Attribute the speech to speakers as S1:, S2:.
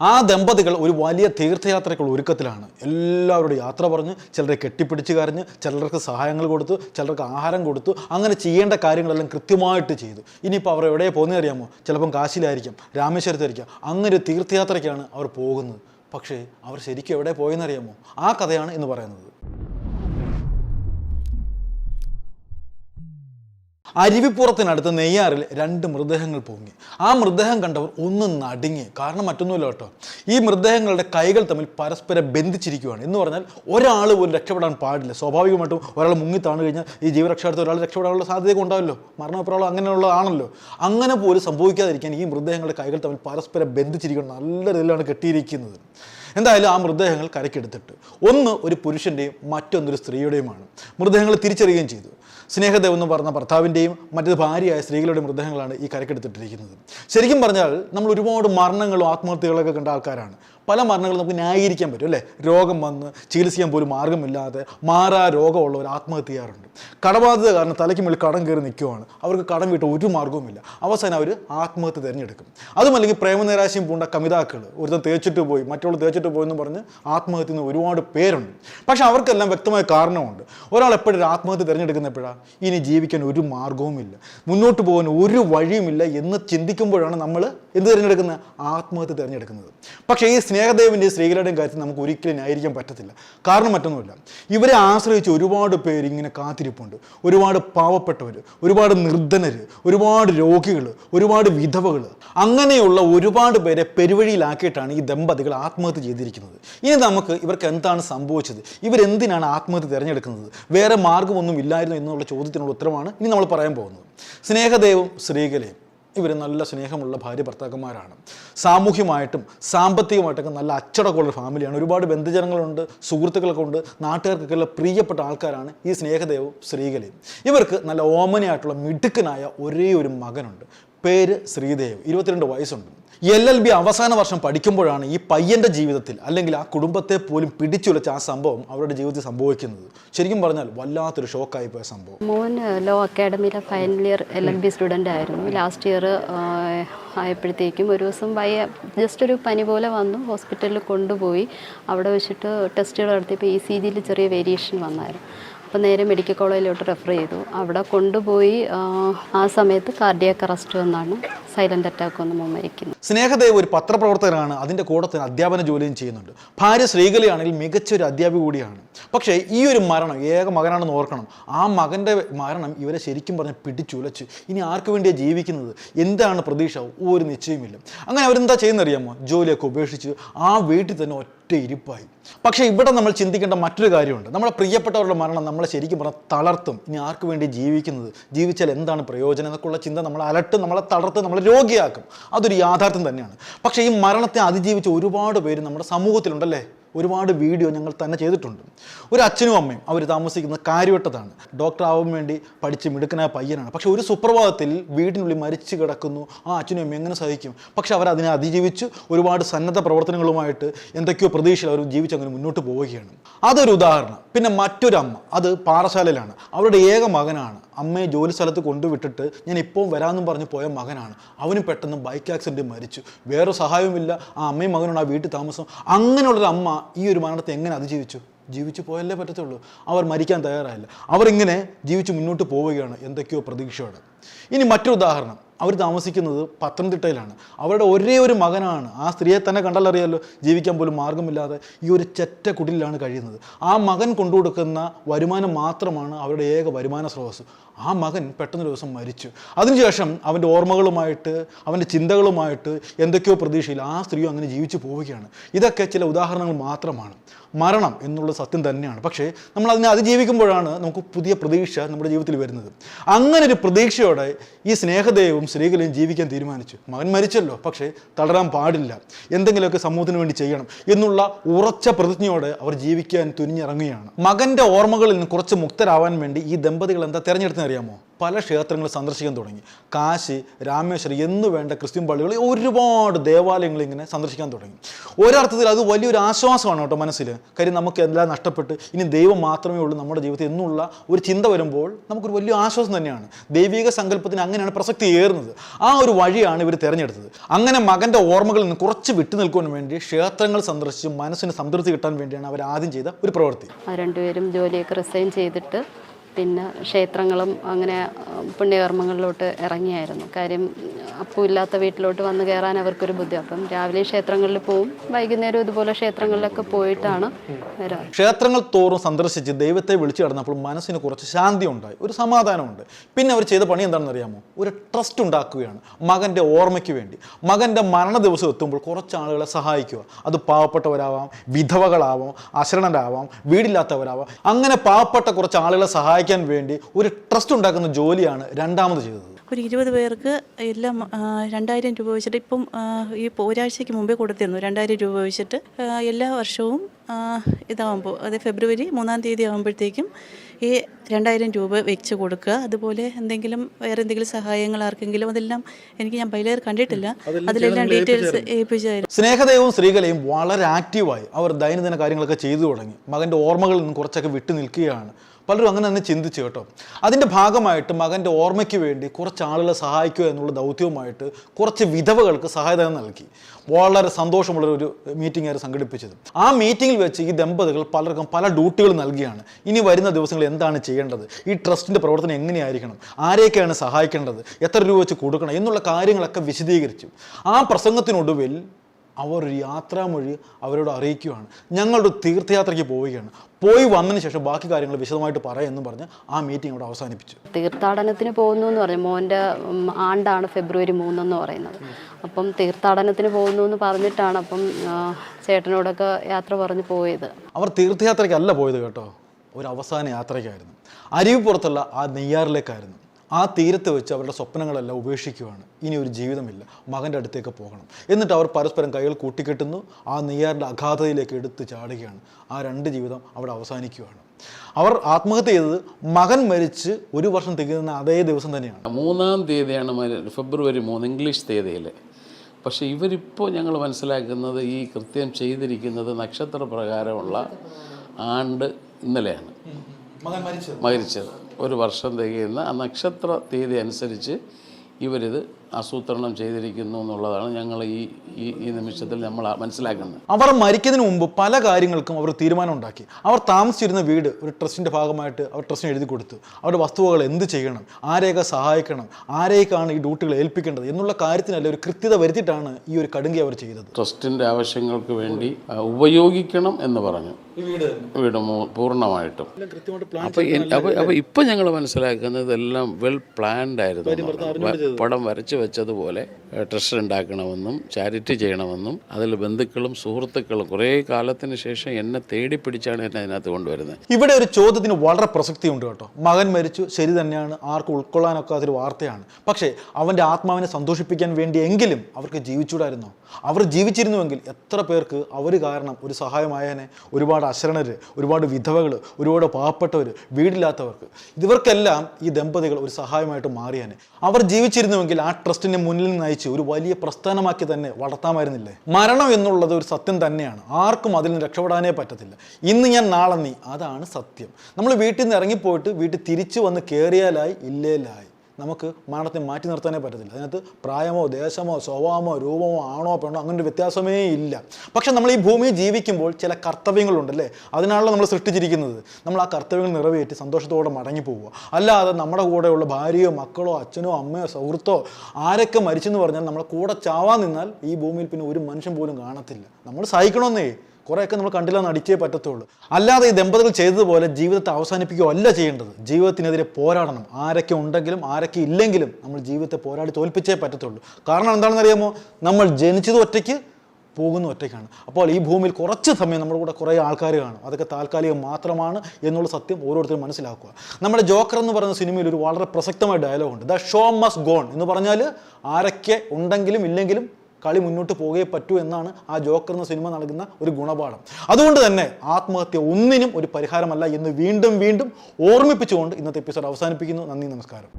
S1: ആ ദമ്പതികൾ ഒരു വലിയ തീർത്ഥയാത്രയ്ക്കുള്ള ഒരുക്കത്തിലാണ്. എല്ലാവരോടും യാത്ര പറഞ്ഞ് ചിലരെ കെട്ടിപ്പിടിച്ച് കരഞ്ഞ് ചിലർക്ക് സഹായങ്ങൾ കൊടുത്തു ചിലർക്ക് ആഹാരം കൊടുത്തു അങ്ങനെ ചെയ്യേണ്ട കാര്യങ്ങളെല്ലാം കൃത്യമായിട്ട് ചെയ്തു. ഇനിയിപ്പോൾ അവർ എവിടെ പോകുന്നത് അറിയാമോ? ചിലപ്പം കാശിലായിരിക്കാം രാമേശ്വരത്തായിരിക്കാം. അങ്ങനെ തീർത്ഥയാത്രയ്ക്കാണ് അവർ പോകുന്നത്. പക്ഷേ അവർ ശരിക്കും എവിടെ പോയെന്നറിയാമോ ആ കഥയാണ് എന്ന് പറയുന്നത്. അരുവിപ്പുറത്തിനടുത്ത് നെയ്യാറിൽ രണ്ട് മൃതദേഹങ്ങൾ പൊങ്ങി. ആ മൃതദേഹം കണ്ടവർ ഒന്ന് നടുങ്ങി. കാരണം മറ്റൊന്നുമില്ല കേട്ടോ. ഈ മൃതദേഹങ്ങളുടെ കൈകൾ തമ്മിൽ പരസ്പരം ബന്ധിച്ചിരിക്കുകയാണ് എന്ന് പറഞ്ഞാൽ ഒരാൾ പോലും രക്ഷപ്പെടാൻ പാടില്ല. സ്വാഭാവികമായിട്ടും ഒരാൾ മുങ്ങി താണു കഴിഞ്ഞാൽ ഈ ജീവരക്ഷാർത്ഥം ഒരാൾ രക്ഷപ്പെടാനുള്ള സാധ്യതയൊക്കെ ഉണ്ടാവല്ലോ. മരണപ്രാളം അങ്ങനെയുള്ളതാണല്ലോ അങ്ങനെ പോലും സംഭവിക്കാതിരിക്കാൻ ഈ മൃതദേഹങ്ങളുടെ കൈകൾ തമ്മിൽ പരസ്പരം ബന്ധിച്ചിരിക്കുകയാണ് നല്ല രീതിയിലാണ് കെട്ടിയിരിക്കുന്നത്. എന്തായാലും ആ മൃതദേഹങ്ങൾ കരക്കെടുത്തിട്ട് ഒന്ന് ഒരു പുരുഷന്റെയും മറ്റൊന്നൊരു സ്ത്രീയുടെയുമാണ്. മൃതദേഹങ്ങൾ തിരിച്ചറിയുകയും ചെയ്തു. സ്നേഹദേവ് എന്ന് പറഞ്ഞ ഭർത്താവിന്റെയും മറ്റൊരു ഭാര്യയായ സ്ത്രീകളുടെ മൃതദേഹങ്ങളാണ് ഈ കരക്കെടുത്തിട്ടിരിക്കുന്നത് ശരിക്കും പറഞ്ഞാൽ നമ്മൾ ഒരുപാട് മരണങ്ങളും ആത്മഹത്യകളൊക്കെ കണ്ട ആൾക്കാരാണ്. പല മരണങ്ങളും നമുക്ക് ന്യായീകരിക്കാൻ പറ്റും അല്ലേ? രോഗം വന്ന് ചികിത്സിക്കാൻ പോലും മാർഗമില്ലാതെ മാറാ രോഗമുള്ളവർ ആത്മഹത്യ ചെയ്യാറുണ്ട് കടബാധ്യത കാരണം തലയ്ക്ക് മുകളിൽ കടം കയറി നിൽക്കുവാണ്. അവർക്ക് കടം വീട്ട ഒരു മാർഗവുമില്ല. അവസാനം അവർ ആത്മഹത്യ തിരഞ്ഞെടുക്കും. അതുമല്ലെങ്കിൽ പ്രേമനിരാശയും പൂണ്ട കമിതാക്കൾ ഒരുത്തം തേച്ചിട്ട് പോയി മറ്റുള്ള തേച്ചിട്ട് പോയി എന്ന് പറഞ്ഞ് ആത്മഹത്യ ചെയ്യുന്ന ഒരുപാട് പേരുണ്ട്. പക്ഷെ അവർക്കെല്ലാം വ്യക്തമായ കാരണമുണ്ട്. ഒരാൾ എപ്പോഴും ആത്മഹത്യ തിരഞ്ഞെടുക്കുന്ന എപ്പോഴാണ് ഇനി ജീവിക്കാൻ ഒരു മാർഗവുമില്ല. മുന്നോട്ട് പോകാൻ ഒരു വഴിയുമില്ല എന്ന് ചിന്തിക്കുമ്പോഴാണ് നമ്മൾ എന്ത് തിരഞ്ഞെടുക്കുന്നത്? ആത്മഹത്യ തിരഞ്ഞെടുക്കുന്നത്. പക്ഷേ ഈ സ്നേഹദേവിന്റെയും ശ്രീകലയുടെയും കാര്യത്തിൽ നമുക്ക് ഒരിക്കലും ന്യായീകരിക്കാൻ പറ്റത്തില്ല. കാരണം മറ്റൊന്നുമില്ല. ഇവരെ ആശ്രയിച്ച് ഒരുപാട് പേര് ഇങ്ങനെ കാത്തിരിപ്പുണ്ട്. ഒരുപാട് പാവപ്പെട്ടവർ ഒരുപാട് നിർധനർ ഒരുപാട് രോഗികൾ ഒരുപാട് വിധവകൾ അങ്ങനെയുള്ള ഒരുപാട് പേരെ പെരുവഴിയിലാക്കിയിട്ടാണ് ഈ ദമ്പതികൾ ആത്മഹത്യ ചെയ്തിരിക്കുന്നത്. ഇനി നമുക്ക് ഇവർക്ക് എന്താണ് സംഭവിച്ചത്? ഇവരെന്തിനാണ് ആത്മഹത്യ തിരഞ്ഞെടുക്കുന്നത്? വേറെ മാർഗമൊന്നും ഇല്ലായിരുന്നു എന്നുള്ള ചോദ്യത്തിനുള്ള ഉത്തരമാണ് ഇനി നമ്മൾ പറയാൻ പോകുന്നത്. സ്നേഹദേവും ശ്രീകലയും ഇവർ നല്ല സ്നേഹമുള്ള ഭാര്യ ഭർത്താക്കന്മാരാണ്. സാമൂഹ്യമായിട്ടും സാമ്പത്തികമായിട്ടൊക്കെ നല്ല അച്ചടക്കമുള്ള ഫാമിലിയാണ് ഒരുപാട് ബന്ധുജനങ്ങളുണ്ട് സുഹൃത്തുക്കളൊക്കെ ഉണ്ട്. നാട്ടുകാർക്കൊക്കെ ഉള്ള പ്രിയപ്പെട്ട ആൾക്കാരാണ് ഈ സ്നേഹദേവും ശ്രീകലയും ഇവർക്ക് നല്ല ഓമനയായിട്ടുള്ള മിടുക്കനായ ഒരേ ഒരു മകനുണ്ട്. പേര് ശ്രീദേവ്. ഇരുപത്തിരണ്ട് വയസ്സുണ്ട്. എൽ എൽ ബി അവസാന വർഷം പഠിക്കുമ്പോഴാണ് ഈ പയ്യന്റെ ജീവിതത്തിൽ അല്ലെങ്കിൽ ആ കുടുംബത്തെ പോലും പിടിച്ചുലച്ച ആ സംഭവം അവരുടെ ജീവിതത്തിൽ സംഭവിക്കുന്നത്. ശരിക്കും പറഞ്ഞാൽ വല്ലാത്തൊരു ഷോക്കായി പോയ സംഭവം.
S2: മോൻ law അക്കാഡമിയിലെ final year L L B student ആയിരുന്നു. ലാസ്റ്റ് ഇയർ ആയപ്പോഴത്തേക്കും ഒരു ദിവസം വയ്യ ജസ്റ്റ് ഒരു പനി പോലെ വന്നു. ഹോസ്പിറ്റലിൽ കൊണ്ടുപോയി. അവിടെ വെച്ചിട്ട് ടെസ്റ്റുകൾ നടത്തിയപ്പോൾ ഇ സി ജിയിൽ ചെറിയ വേരിയേഷൻ വന്നായിരുന്നു. അപ്പോൾ നേരെ മെഡിക്കൽ കോളേജിലോട്ട് റെഫർ ചെയ്തു. അവിടെ കൊണ്ടുപോയി ആ, സമയത്ത് കാർഡിയാക്ക് അറസ്റ്റ് വന്നാണ് സൈലന്റ് അറ്റാക്ക് വന്ന് മരിക്കുന്നത്
S1: സ്നേഹദേവ് ഒരു പത്രപ്രവർത്തകനാണ്. അതിന്റെ കൂടെ തന്നെ അധ്യാപന ജോലിയും ചെയ്യുന്നുണ്ട്. ഭാര്യ ശ്രീകലയാണെങ്കിൽ മികച്ച ഒരു അധ്യാപിക കൂടിയാണ്. പക്ഷേ ഈ ഒരു മരണം ഏക മകനാണെന്ന് ഓർക്കണം. ആ മകന്റെ മരണം ഇവരെ ശരിക്കും പറഞ്ഞ് പിടിച്ചുലച്ച് ഇനി ആർക്ക് വേണ്ടിയാണ് ജീവിക്കുന്നത്? എന്താണ് പ്രതീക്ഷ? ഒരു നിശ്ചയമില്ല അങ്ങനെ അവരെന്താ ചെയ്യുന്നറിയാമോ? ജോലിയൊക്കെ ഉപേക്ഷിച്ച് ആ വീട്ടിൽ തന്നെ ഒറ്റ ഇരിപ്പായി പക്ഷേ ഇവിടെ നമ്മൾ ചിന്തിക്കേണ്ട മറ്റൊരു കാര്യമുണ്ട്. നമ്മുടെ പ്രിയപ്പെട്ടവരുടെ മരണം നമ്മളെ ശരിക്കും പറഞ്ഞാൽ തളർത്തും. ഇനി ആർക്ക് വേണ്ടി ജീവിക്കുന്നത്? ജീവിച്ചാൽ എന്താണ് പ്രയോജനം എന്നൊക്കെയുള്ള ചിന്ത നമ്മളെ അലട്ടും നമ്മളെ തളർത്ത് നമ്മളെ രോഗിയാക്കും. അതൊരു യാഥാർത്ഥ്യം തന്നെയാണ്. പക്ഷേ ഈ മരണത്തെ അതിജീവിച്ച ഒരുപാട് പേര് നമ്മുടെ സമൂഹത്തിലുണ്ടല്ലേ? ഒരുപാട് വീഡിയോ ഞങ്ങൾ തന്നെ ചെയ്തിട്ടുണ്ട്. ഒരു അച്ഛനും അമ്മയും അവർ താമസിക്കുന്ന കാര്യവട്ടത്താണ്. ഡോക്ടർ ആവാൻ വേണ്ടി പഠിച്ച് മിടുക്കനായ പയ്യനാണ്. പക്ഷെ ഒരു സുപ്രഭാതത്തിൽ വീടിനുള്ളിൽ മരിച്ചു കിടക്കുന്നു. ആ അച്ഛനും അമ്മയും എങ്ങനെ സഹിക്കും? പക്ഷെ അവർ അതിനെ അതിജീവിച്ച് ഒരുപാട് സന്നദ്ധ പ്രവർത്തനങ്ങളുമായിട്ട് എന്തൊക്കെയോ പ്രതീക്ഷയിൽ അവർ ജീവിച്ച് അങ്ങനെ മുന്നോട്ട് പോവുകയാണ്. അതൊരു ഉദാഹരണം. പിന്നെ മറ്റൊരു അമ്മ അത് പാറശാലയിലാണ്. അവരുടെ ഏക മകനാണ്. അമ്മയെ ജോലി സ്ഥലത്ത് കൊണ്ടുവിട്ടിട്ട് ഞാൻ ഇപ്പോൾ വരാമെന്നും പറഞ്ഞ് പോയ മകനാണ്. അവനും പെട്ടെന്ന് ബൈക്ക് ആക്സിഡന്റ് മരിച്ചു. വേറെ സഹായവുമില്ല. ആ അമ്മയും മകനുണ്ട് ആ വീട്ടിൽ താമസം. അങ്ങനെയുള്ളൊരു അമ്മ ഈ ഒരു മരണത്തെ എങ്ങനെ അതിജീവിച്ചു? ജീവിച്ചു പോയല്ലേ പറ്റത്തുള്ളൂ. അവർ മരിക്കാൻ തയ്യാറായില്ല. അവരിങ്ങനെ ജീവിച്ച് മുന്നോട്ട് പോവുകയാണ് എന്തൊക്കെയോ പ്രതീക്ഷയോടെ. ഇനി മറ്റൊരു ഉദാഹരണം. അവർ താമസിക്കുന്നത് പത്തനംതിട്ടയിലാണ്. അവരുടെ ഒരേ ഒരു മകനാണ്. ആ സ്ത്രീയെ തന്നെ കണ്ടാലറിയാലോ? ജീവിക്കാൻ പോലും മാർഗമില്ലാതെ ഈ ഒരു ചെറ്റ കുടിലാണ് കഴിയുന്നത്. ആ മകൻ കൊണ്ടുകൊടുക്കുന്ന വരുമാനം മാത്രമാണ് അവരുടെ ഏക വരുമാന സ്രോതസ് ആ മകൻ പെട്ടെന്ന് ഒരു ദിവസം മരിച്ചു. അതിനുശേഷം അവന്റെ ഓർമ്മകളുമായിട്ട് അവന്റെ ചിന്തകളുമായിട്ട് എന്തൊക്കെയോ പ്രതീക്ഷയിൽ ആ സ്ത്രീയോ അങ്ങനെ ജീവിച്ചു പോവുകയാണ്. ഇതൊക്കെ ചില ഉദാഹരണങ്ങൾ മാത്രമാണ്. മരണം എന്നുള്ള സത്യം തന്നെയാണ്. പക്ഷേ നമ്മൾ അതിനെ അതിജീവിക്കുമ്പോഴാണ് നമുക്ക് പുതിയ പ്രതീക്ഷ നമ്മുടെ ജീവിതത്തിൽ വരുന്നത്. അങ്ങനെ ഒരു പ്രതീക്ഷയോടെ ഈ സ്നേഹദേവും സ്ത്രീകളെയും ജീവിക്കാൻ തീരുമാനിച്ചു. മകൻ മരിച്ചല്ലോ പക്ഷേ തളരാൻ പാടില്ല. എന്തെങ്കിലുമൊക്കെ സമൂഹത്തിന് വേണ്ടി ചെയ്യണം എന്നുള്ള ഉറച്ച പ്രതിജ്ഞയോടെ അവർ ജീവിക്കാൻ തുനിഞ്ഞിറങ്ങുകയാണ്. മകന്റെ ഓർമ്മകളിൽ നിന്ന് കുറച്ച് മുക്തരാവാൻ വേണ്ടി ഈ ദമ്പതികൾ എന്താ തിരഞ്ഞെടുത്തെന്ന് അറിയാമോ? പല ക്ഷേത്രങ്ങൾ സന്ദർശിക്കാൻ തുടങ്ങി. കാശി രാമേശ്വരം എന്നു വേണ്ട ക്രിസ്ത്യൻ പള്ളികൾ ഒരുപാട് ദേവാലയങ്ങൾ ഇങ്ങനെ സന്ദർശിക്കാൻ തുടങ്ങി. ഒരർത്ഥത്തിൽ അത് വലിയൊരു ആശ്വാസമാണ് കേട്ടോ മനസ്സിൽ കാര്യം നമുക്ക് എല്ലാം നഷ്ടപ്പെട്ട് ഇനി ദൈവം മാത്രമേ ഉള്ളൂ നമ്മുടെ ജീവിതത്തിൽ എന്നുള്ള ഒരു ചിന്ത വരുമ്പോൾ നമുക്കൊരു വലിയ ആശ്വാസം തന്നെയാണ്. ദൈവിക സങ്കല്പത്തിന് അങ്ങനെയാണ് പ്രസക്തി ഏറുന്നത്. ആ ഒരു വഴിയാണ് ഇവർ തിരഞ്ഞെടുത്തത്. അങ്ങനെ മകന്റെ ഓർമ്മകളിൽ നിന്ന് കുറച്ച് വിട്ടു നിൽക്കുവാൻ വേണ്ടി ക്ഷേത്രങ്ങൾ സന്ദർശിച്ച് മനസ്സിന് സംതൃപ്തി കിട്ടാൻ വേണ്ടിയാണ് അവർ ആദ്യം ചെയ്ത ഒരു പ്രവൃത്തി.
S2: രണ്ടുപേരും ജോലിയൊക്കെ റിസൈൻ ചെയ്തിട്ട് പിന്നെ ക്ഷേത്രങ്ങളും അങ്ങനെ പുണ്യകർമ്മങ്ങളിലോട്ട് ഇറങ്ങിയായിരുന്നു. കാര്യം അപ്പുമില്ലാത്ത വീട്ടിലോട്ട് വന്ന് കയറാൻ അവർക്കൊരു ബുദ്ധി അപ്പം രാവിലെ ക്ഷേത്രങ്ങളിൽ പോവും വൈകുന്നേരം ഇതുപോലെ ക്ഷേത്രങ്ങളിലൊക്കെ പോയിട്ടാണ് വരാറ്.
S1: ക്ഷേത്രങ്ങൾ തോറും സന്ദർശിച്ച് ദൈവത്തെ വിളിച്ചു കടന്നപ്പോൾ മനസ്സിന് കുറച്ച് ശാന്തി ഉണ്ടായി ഒരു സമാധാനമുണ്ട്. പിന്നെ അവർ ചെയ്ത പണി എന്താണെന്ന് അറിയാമോ? ഒരു ട്രസ്റ്റ് ഉണ്ടാക്കുകയാണ് മകന്റെ ഓർമ്മയ്ക്ക് വേണ്ടി. മകന്റെ മരണ ദിവസം എത്തുമ്പോൾ കുറച്ച് ആളുകളെ സഹായിക്കുക. അത് പാവപ്പെട്ടവരാവാം വിധവകളാവാം അശരണരാവാം വീടില്ലാത്തവരാവാം. അങ്ങനെ പാവപ്പെട്ട കുറച്ച് ആളുകളെ സഹായിക്കാൻ വേണ്ടി ഒരു ട്രസ്റ്റ് ഉണ്ടാക്കുന്ന ജോലിയാണ് രണ്ടാമത് ചെയ്തത്.
S3: ഒരു ഇരുപത് പേർക്ക് എല്ലാം രണ്ടായിരം രൂപ വെച്ചിട്ട് ഇപ്പം ഈ ഒരാഴ്ചയ്ക്ക് മുമ്പേ കൊടുത്തിരുന്നു. രണ്ടായിരം രൂപ വെച്ചിട്ട് എല്ലാ വർഷവും ഇതാകുമ്പോൾ അത് ഫെബ്രുവരി മൂന്നാം തീയതി ആകുമ്പോഴത്തേക്കും ഈ രണ്ടായിരം രൂപ വെച്ച് കൊടുക്കുക. അതുപോലെ എന്തെങ്കിലും വേറെ എന്തെങ്കിലും സഹായങ്ങൾ ആർക്കെങ്കിലും അതെല്ലാം എനിക്ക് ഞാൻ പൈലേർ കണ്ടിട്ടില്ല. അതിലെല്ലാം ഡീറ്റെയിൽസ് ഏൽപ്പിച്ചായിരുന്നു.
S1: സ്നേഹദേവും സ്ത്രീകളെയും വളരെ ആക്റ്റീവായി അവർ ദൈനംദിന കാര്യങ്ങളൊക്കെ ചെയ്തു തുടങ്ങി. മകന്റെ ഓർമ്മകളിൽ നിന്ന് കുറച്ചൊക്കെ വിട്ടു നിൽക്കുകയാണ്. പലരും അങ്ങനെ തന്നെ ചിന്തിച്ചു കേട്ടോ. അതിന്റെ ഭാഗമായിട്ട് മകന്റെ ഓർമ്മയ്ക്ക് വേണ്ടി കുറച്ച് ആളുകളെ സഹായിക്കുക എന്നുള്ള ദൗത്യവുമായിട്ട് കുറച്ച് വിധവകൾക്ക് സഹായധനം നൽകി. വളരെ സന്തോഷമുള്ള ഒരു മീറ്റിംഗ് ആയിരുന്നു സംഘടിപ്പിച്ചത്. ആ മീറ്റിംഗിൽ വെച്ച് ഈ ദമ്പതികൾ പലർക്കും പല ഡ്യൂട്ടികൾ നൽകിയാണ്. ഇനി വരുന്ന ദിവസങ്ങളിൽ എന്താണ് ചെയ്യേണ്ടത്? ഈ ട്രസ്റ്റിന്റെ പ്രവർത്തനം എങ്ങനെയായിരിക്കണം? ആരെയൊക്കെയാണ് സഹായിക്കേണ്ടത്? എത്ര രൂപ വെച്ച് കൊടുക്കണം? എന്നുള്ള കാര്യങ്ങളൊക്കെ വിശദീകരിച്ചു. ആ പ്രസംഗത്തിനൊടുവിൽ അവർ ഒരു യാത്രാമൊഴി അവരോട് അറിയിക്കുകയാണ്. ഞങ്ങളുടെ തീർത്ഥയാത്രയ്ക്ക് പോവുകയാണ്. പോയി വന്നതിന് ശേഷം ബാക്കി കാര്യങ്ങൾ വിശദമായിട്ട് പറയാമെന്ന് പറഞ്ഞ് ആ മീറ്റിംഗ് അവിടെ അവസാനിപ്പിച്ചു.
S2: തീർത്ഥാടനത്തിന് പോകുന്നു എന്ന് പറഞ്ഞു മോന്റെ ആണ്ടാണ് ഫെബ്രുവരി മൂന്നെന്ന് പറയുന്നത്. അപ്പം തീർത്ഥാടനത്തിന് പോകുന്നു എന്ന് പറഞ്ഞിട്ടാണ് അപ്പം ചേട്ടനോടൊക്കെ യാത്ര പറഞ്ഞ് പോയത്.
S1: അവർ തീർത്ഥയാത്രയ്ക്കല്ല പോയത് കേട്ടോ. ഒരു അവസാന യാത്രയ്ക്കായിരുന്നു. അരുവിപ്പുറത്തുള്ള ആ നെയ്യാറിലേക്കായിരുന്നു. ആ തീരത്ത് വെച്ച് അവരുടെ സ്വപ്നങ്ങളെല്ലാം ഉപേക്ഷിക്കുകയാണ് ഇനി ഒരു ജീവിതമില്ല. മകന്റെ അടുത്തേക്ക് പോകണം. എന്നിട്ട് അവർ പരസ്പരം കൈകൾ കൂട്ടിക്കെട്ടുന്നു. ആ നെയ്യാറിന്റെ അഗാധതയിലേക്ക് എടുത്ത് ചാടുകയാണ്. ആ രണ്ട് ജീവിതം അവിടെ അവസാനിക്കുകയാണ് അവർ ആത്മഹത്യ ചെയ്തത് മകൻ മരിച്ച് ഒരു വർഷം തികയുന്ന അതേ ദിവസം തന്നെയാണ്.
S4: മൂന്നാം തീയതിയാണ് ഫെബ്രുവരി മൂന്ന് ഇംഗ്ലീഷ് തീയതിയിൽ പക്ഷേ ഇവരിപ്പോൾ ഞങ്ങൾ മനസ്സിലാക്കുന്നത് ഈ കൃത്യം ചെയ്തിരിക്കുന്നത് നക്ഷത്ര പ്രകാരമുള്ള ആണ്ട് ഇന്നലെയാണ്.
S1: മകൻ മരിച്ചത്.
S4: മരിച്ചത്. ഒരു വർഷം തികയുന്ന ആ നക്ഷത്ര തീയതി അനുസരിച്ച് ഇവരിത് ആസൂത്രണം ചെയ്തിരിക്കുന്നു എന്നുള്ളതാണ് ഞങ്ങൾ ഈ ഈ നിമിഷത്തിൽ നമ്മൾ മനസ്സിലാക്കുന്നത്.
S1: അവർ മരിക്കുന്നതിന് മുമ്പ് പല കാര്യങ്ങൾക്കും അവർ തീരുമാനം ഉണ്ടാക്കി അവർ താമസിച്ചിരുന്ന വീട് ഒരു ട്രസ്റ്റിന്റെ ഭാഗമായിട്ട് അവർ ട്രസ്റ്റിന് എഴുതി കൊടുത്തു. അവരുടെ വസ്തുവകൾ എന്ത് ചെയ്യണം? ആരെയൊക്കെ സഹായിക്കണം? ആരെയൊക്കെയാണ് ഈ ഡ്യൂട്ടികൾ ഏൽപ്പിക്കേണ്ടത്? എന്നുള്ള കാര്യത്തിനല്ല ഒരു കൃത്യത വരുത്തിയിട്ടാണ് ഈ ഒരു കടുങ്കി അവർ ചെയ്തത്.
S4: ട്രസ്റ്റിന്റെ ആവശ്യങ്ങൾക്ക് വേണ്ടി ഉപയോഗിക്കണം എന്ന് പറഞ്ഞു.
S1: വീട് പൂർണമായിട്ടും.
S4: അപ്പോൾ അപ്പോൾ ഞങ്ങൾ മനസ്സിലാക്കുന്നത് ഇതെല്ലാം വെൽ പ്ലാൻഡ് ആയിരുന്നു പടം വരച്ച് വെച്ചതുപോലെ ട്രസ്റ്റ് ഉണ്ടാക്കണമെന്നും ചാരിറ്റി ചെയ്യണമെന്നും അതിൽ ബന്ധുക്കളും സുഹൃത്തുക്കളും കുറേ കാലത്തിന് ശേഷം എന്നെ തേടി പിടിച്ചാണ് എന്നെ അതിനകത്ത് കൊണ്ടുവരുന്നത്.
S1: ഇവിടെ ഒരു ചോദ്യത്തിന് വളരെ പ്രസക്തിയുണ്ട് കേട്ടോ. മകൻ മരിച്ചു ശരി തന്നെയാണ് ആർക്കും ഉൾക്കൊള്ളാനൊക്കാത്തൊരു വാർത്തയാണ്. പക്ഷേ അവന്റെ ആത്മാവിനെ സന്തോഷിപ്പിക്കാൻ വേണ്ടിയെങ്കിലും അവർക്ക് ജീവിച്ചൂടായിരുന്നോ? അവർ ജീവിച്ചിരുന്നുവെങ്കിൽ എത്ര പേർക്ക് അവർ കാരണം ഒരു സഹായമായേനെ? ഒരുപാട് അശരണർ ഒരുപാട് വിധവകൾ ഒരുപാട് പാവപ്പെട്ടവർ വീടില്ലാത്തവർക്ക്. ഇവർക്കെല്ലാം ഈ ദമ്പതികൾ ഒരു സഹായമായിട്ട് മാറിയേനെ. അവർ ജീവിച്ചിരുന്നുവെങ്കിൽ ആ ട്രസ്റ്റിനെ മുന്നിൽ നയിച്ച് ഒരു വലിയ പ്രസ്ഥാനമാക്കി തന്നെ വളർത്താമായിരുന്നില്ലേ? മരണം എന്നുള്ളത് ഒരു സത്യം തന്നെയാണ്. ആർക്കും അതിൽ നിന്ന് രക്ഷപ്പെടാനേ പറ്റത്തില്ല. ഇന്ന് ഞാൻ നാളെ നീ. അതാണ് സത്യം. നമ്മൾ വീട്ടിൽ നിന്ന് ഇറങ്ങിപ്പോയിട്ട് വീട്ടിൽ തിരിച്ചു വന്ന് കയറിയാലായി ഇല്ലേലായി. നമുക്ക് മരണത്തെ മാറ്റി നിർത്താനേ പറ്റത്തില്ല. അതിനകത്ത് പ്രായമോ ദേശമോ സ്വഭാവമോ രൂപമോ ആണോ പെണ്ണോ അങ്ങനെ ഒരു വ്യത്യാസമേ ഇല്ല. പക്ഷെ നമ്മൾ ഈ ഭൂമിയിൽ ജീവിക്കുമ്പോൾ ചില കർത്തവ്യങ്ങളുണ്ടല്ലേ? അതിനാണല്ലോ നമ്മൾ സൃഷ്ടിച്ചിരിക്കുന്നത്. നമ്മൾ ആ കർത്തവ്യങ്ങൾ നിറവേറ്റി സന്തോഷത്തോടെ മടങ്ങി പോവുക. അല്ലാതെ നമ്മുടെ കൂടെയുള്ള ഭാര്യയോ മക്കളോ അച്ഛനോ അമ്മയോ സുഹൃത്തോ ആരൊക്കെ മരിച്ചെന്ന് പറഞ്ഞാൽ നമ്മളെ കൂടെ ചാവാൻ നിന്നാൽ ഈ ഭൂമിയിൽ പിന്നെ ഒരു മനുഷ്യൻ പോലും കാണത്തില്ല. നമ്മൾ സഹിക്കണമെന്നേ. കുറേയൊക്കെ നമ്മൾ കണ്ടില്ല എന്ന് അടിച്ചേ പറ്റത്തുള്ളൂ. അല്ലാതെ ഈ ദമ്പതികൾ ചെയ്തതുപോലെ ജീവിതത്തെ അവസാനിപ്പിക്കുകയോ അല്ല ചെയ്യേണ്ടത്. ജീവിതത്തിനെതിരെ പോരാടണം. ആരൊക്കെ ഉണ്ടെങ്കിലും ആരൊക്കെ ഇല്ലെങ്കിലും നമ്മൾ ജീവിതത്തെ പോരാടി തോൽപ്പിച്ചേ പറ്റത്തുള്ളൂ. കാരണം എന്താണെന്ന് അറിയാമോ നമ്മൾ ജനിച്ചത് ഒറ്റയ്ക്ക് പോകുന്ന ഒറ്റയ്ക്കാണ്. അപ്പോൾ ഈ ഭൂമിയിൽ കുറച്ച് സമയം നമ്മുടെ കൂടെ കുറേ ആൾക്കാർ കാണും. അതൊക്കെ താൽക്കാലികം മാത്രമാണ് എന്നുള്ള സത്യം ഓരോരുത്തരും മനസ്സിലാക്കുക. നമ്മുടെ ജോക്കർ എന്ന് പറയുന്ന സിനിമയിൽ ഒരു വളരെ പ്രസക്തമായ ഡയലോഗുണ്ട് the show must go on എന്ന് പറഞ്ഞാൽ ആരൊക്കെ ഉണ്ടെങ്കിലും ഇല്ലെങ്കിലും കളി മുന്നോട്ട് പോകേ പറ്റൂ എന്നാണ് ആ ജോക്കർ എന്ന സിനിമ നൽകുന്ന ഒരു ഗുണപാഠം. അതുകൊണ്ട് തന്നെ ആത്മഹത്യ ഒന്നിനും ഒരു പരിഹാരമല്ല എന്ന് വീണ്ടും വീണ്ടും ഓർമ്മിപ്പിച്ചുകൊണ്ട് ഇന്നത്തെ എപ്പിസോഡ് അവസാനിപ്പിക്കുന്നു. നന്ദി നമസ്കാരം.